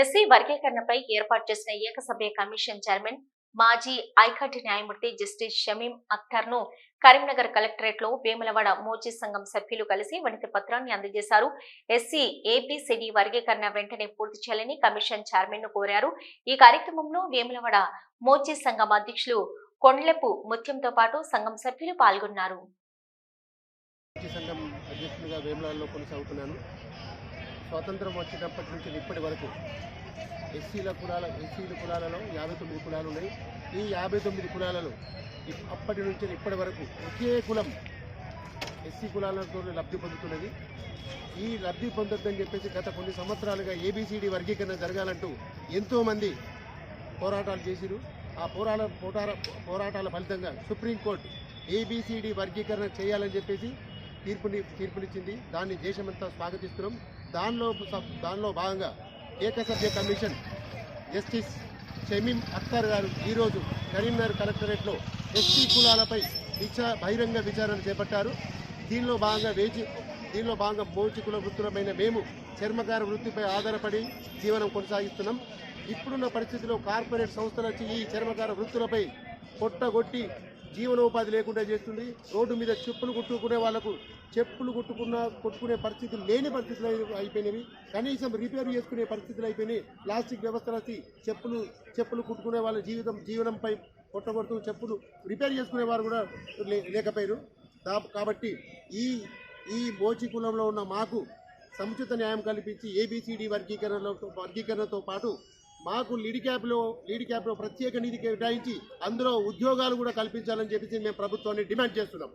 SC వర్గీకరణపై ఏర్పాటు చేసిన ఏకసభ్య commission chairman మాజీ ఐకట్ న్యాయమూర్తి జస్టిస్ షమీం అఖ్తర్ను కరీంనగర్ కలెక్టరేట్లో వేములవాడ మోచీ సంఘం సభ్యులు కలిసి వినతి పత్రాన్ని అందజేశారు. ఎస్సీ ఏబిసిడి వర్గీకరణ వెంటనే పూర్తి చేయాలని కమిషన్ చైర్మన్ను కోరారు. ఈ కార్యక్రమంలో వేములవాడ మోచీ సంఘం అధ్యక్షులు కొండ్లెపు ముత్యంతో పాటు సంఘం సభ్యులు పాల్గొన్నారు. సంఘం కొనసాగుతున్నాను. స్వాతంత్రం వచ్చినప్పటి నుంచి ఇప్పటి వరకు ఎస్సీల కులాల ఎస్సీల కులాలలో యాభై తొమ్మిది కులాలు ఉన్నాయి. ఈ యాభై తొమ్మిది కులాలలో ఇప్- అప్పటి నుంచి ఇప్పటి వరకు ఒకే కులం ఎస్సీ కులాలతో లబ్ధి పొందుతున్నది. ఈ లబ్ధి పొందొద్దని చెప్పేసి గత కొన్ని సంవత్సరాలుగా ఏబిసిడి వర్గీకరణ జరగాలంటూ ఎంతోమంది పోరాటాలు చేసిరు ఆ పోరాట పోరాట పోరాటాల ఫలితంగా సుప్రీంకోర్టు ఏబిసిడి వర్గీకరణ చేయాలని చెప్పేసి తీర్పుని తీర్పునిచ్చింది. దాన్ని దేశమంతా స్వాగతిస్తున్నాం. దానిలో దానిలో భాగంగా ఏకసభ్య కమిషన్ జస్టిస్ షమీం అఖ్తర్ గారు ఈరోజు కరీంనగర్ కలెక్టరేట్లో ఎస్టీ కులాలపై విచా బహిరంగ విచారణ చేపట్టారు. దీనిలో భాగంగా వేచి దీనిలో భాగంగా మోచి కుల వృత్తులమైన మేము చర్మకార వృత్తిపై ఆధారపడి జీవనం కొనసాగిస్తున్నాం. ఇప్పుడున్న పరిస్థితిలో కార్పొరేట్ సంస్థలు వచ్చి ఈ చర్మకార వృత్తులపై పొట్టగొట్టి జీవనోపాధి లేకుండా చేస్తుంది. రోడ్డు మీద చెప్పులు కుట్టుకునే వాళ్ళకు చెప్పులు కుట్టుకున్న కొట్టుకునే పరిస్థితులు లేని పరిస్థితులు అయిపోయినవి. కనీసం రిపేర్ చేసుకునే పరిస్థితులు అయిపోయినాయి ప్లాస్టిక్ వ్యవస్థలు చెప్పులు చెప్పులు కుట్టుకునే వాళ్ళ జీవితం జీవనంపై కొట్టగొడుతూ చెప్పులు రిపేర్ చేసుకునే వారు కూడా లే- లేకపోయారు. దా- కాబట్టి ఈ ఈ మోచి కులంలో ఉన్న మాకు సముచిత న్యాయం కల్పించి ఏబిసిడి వర్గీకరణలో వర్గీకరణతో పాటు మాకు లీడ్ క్యాప్లో లీడ్ క్యాప్లో ప్రత్యేక నిధి కేటాయించి అందులో ఉద్యోగాలు కూడా కల్పించాలని చెప్పేసి మేము ప్రభుత్వాన్ని డిమాండ్ చేస్తున్నాం.